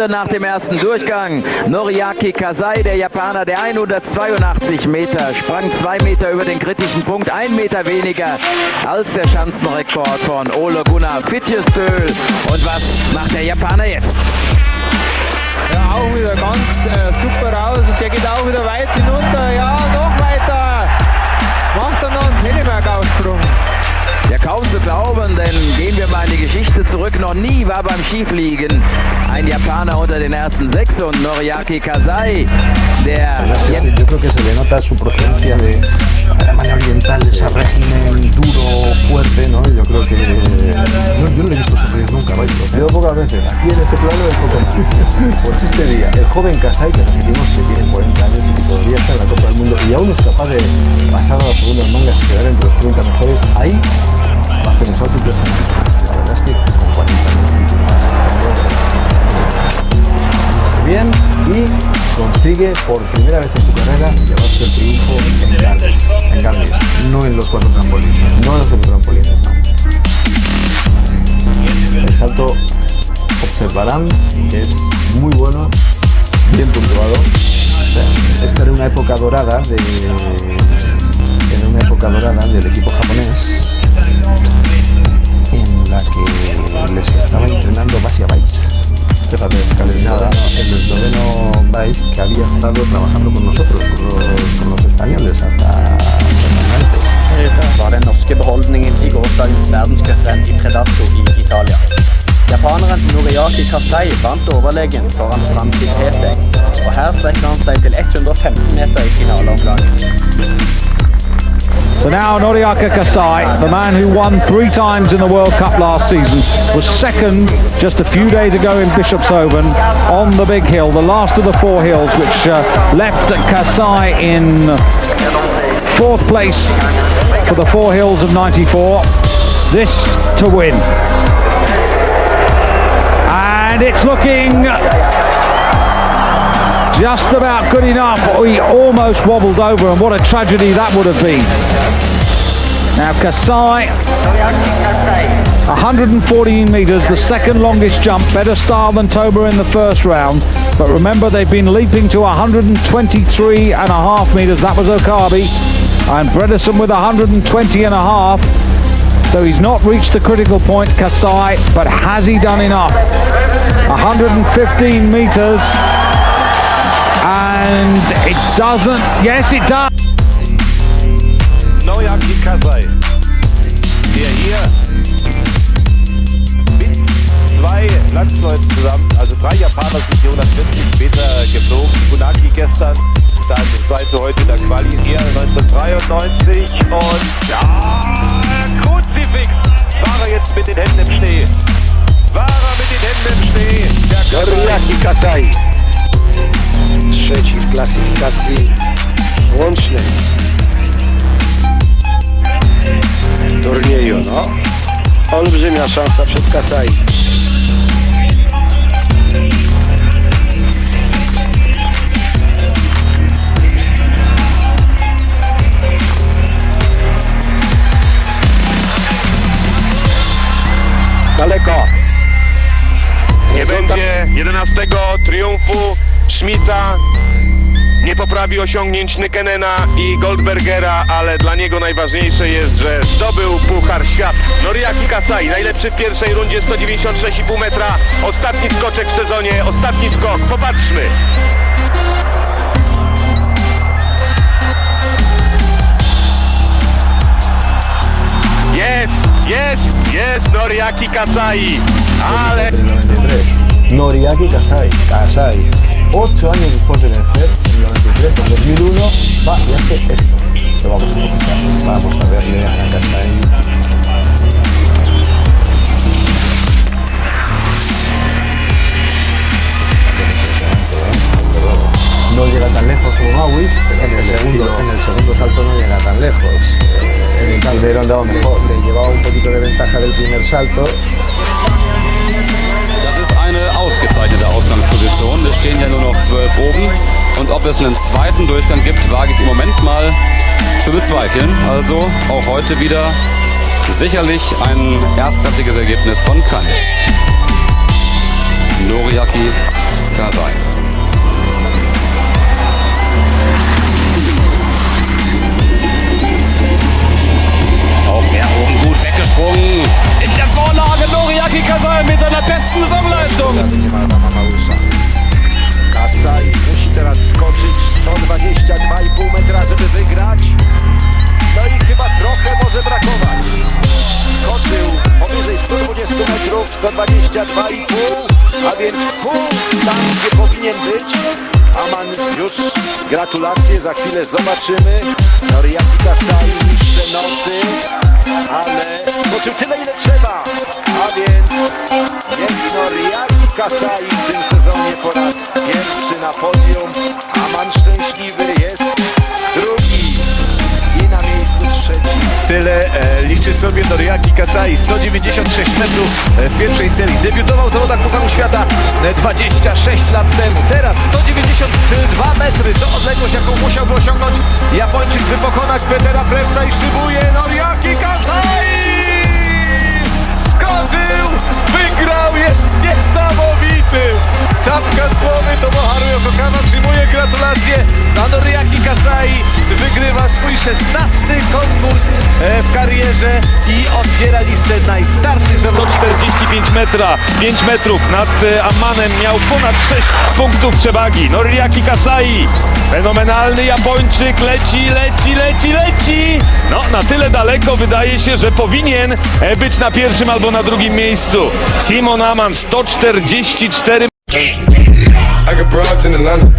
Vierte nach dem ersten Durchgang. Noriaki Kasai, der Japaner, der 182 Meter, sprang zwei Meter über den kritischen Punkt, ein Meter weniger als der Schanzenrekord von Ole Gunnar Fitjesböhl. Und was macht der Japaner jetzt? Ja, auch wieder ganz äh, super aus und der geht auch wieder weit hinunter. Ja, noch weiter. Macht dann noch einen Telemark-Aufsprung. Ja, zurück. Noch nie war beim Skifliegen ein Japaner unter den ersten sechs und Noriaki Kasai, der La es que yo creo que se le nota su procedencia de Alemania Oriental, ese régimen duro, fuerte, ¿no? Yo creo que. no, yo no le he visto sufrir nunca, vaya. Yo pocas veces, aquí en este plano es poco Pues este día, el joven Kasai, que repetimos que tiene 40 años y que todavía está en la Copa del Mundo y aún es capaz de pasar a las segundas mangas y quedar entre los 30 mejores, ahí a un salto impresionante. La verdad es que con 40 años continúa bien y consigue por primera vez en su carrera llevarse el triunfo en Gales, en Gales, No en los cuatro trampolines. no en los trampolines, no. El salto observarán que es muy bueno, bien puntuado. Esta era una época dorada de. Era una época dorada del equipo japonés en la que les estaba entrenando Basia Weiss. Fíjate, casi el esloveno Weiss que había estado trabajando con nosotros, con los, con los españoles, hasta, var den norske beholdningen i gårsdagens verdenscuprenn i Predato i Italia. Japaneren Noriaki Kasai vant overlegen foran Francis Hetek, og her strekker han seg til 115 meter i finaleomgangen. So now Noriaka Kasai, the man who won three times in the World Cup last season, was second just a few days ago in Bishopshaven on the big hill, the last of the four hills, which uh, left Kasai in fourth place for the four hills of 94. This to win. And it's looking just about good enough. He almost wobbled over, and what a tragedy that would have been. Now Kasai, 114 metres, the second longest jump, better style than Toba in the first round. But remember, they've been leaping to 123 and a half metres. That was Okabe. And Bredesen with 120 and a half. So he's not reached the critical point, Kasai, but has he done enough? 115 metres. And it doesn't, yes it does. Noriaki Kasai, der hier mit zwei Landsleuten zusammen, also drei Japaner sind hier 140 Meter geflogen. Funaki gestern, dann zweite heute in der Quali, er 1993 und ja, Kruzifix war er jetzt mit den Händen im Schnee. War er mit den Händen im Schnee. Der Kasai. Trzeci w klasyfikacji łącznej turnieju, no. Olbrzymia szansa przed Kasai. Daleko. Nie będzie 11 triumfu Schmidta. Nie poprawi osiągnięć Nykenena i Goldbergera, ale dla niego najważniejsze jest, że zdobył Puchar Świat. Noriaki Kasai, najlepszy w pierwszej rundzie 196,5 metra. Ostatni skoczek w sezonie, ostatni skok. Popatrzmy. Jest, jest, jest Noriaki Kasai. Ale En el 93. Noriaki Kasai. Kasai. Ocho años después de vencer, en el 93, en 2001, va y hace esto. Lo vamos a escuchar. Vamos a verle a Kasai. No llega tan lejos como Mawis, En el, segundo, estilo- en el segundo salto no llega tan lejos. en el primero andaba mejor. Le llevaba un poquito de ventaja del primer salto. Ausgezeichnete Ausgangsposition. Es stehen ja nur noch zwölf oben. Und ob es einen zweiten Durchgang gibt, wage ich im Moment mal zu bezweifeln. Also auch heute wieder sicherlich ein erstklassiges Ergebnis von Kranitz. Noriak Noriaki Kasai. 122,5, a więc pół tam, gdzie powinien być. Aman już gratulacje, za chwilę zobaczymy. Noriaki Kasai niższe noty, ale skoczył tyle ile trzeba. A więc jest Noriaki Kasai w tym sezonie po raz pierwszy na podium. Noriaki Kasai, 196 metrów e, w pierwszej serii. Debiutował w zawodach Pucharu Świata e, 26 lat temu. Teraz 192 metry to odległość, jaką musiałby osiągnąć Japończyk, by pokonać Petera Prewca i szybuje Noriaki Kasai! Skoczył, wygrał, jest niesamowity! Czapka z głowy to Moharu Yokokama przyjmuje gratulacje, Noriaki wygrywa swój 16 konkurs e, w karierze i otwiera listę najstarszych zawodników. 145 metra, 5 metrów nad e, Ammanem miał ponad 6 punktów przewagi. Noriaki Kasai, fenomenalny Japończyk, leci, leci, leci, leci. No, na tyle daleko wydaje się, że powinien e, być na pierwszym albo na drugim miejscu. Simon Aman 144 I got broads in Atlanta.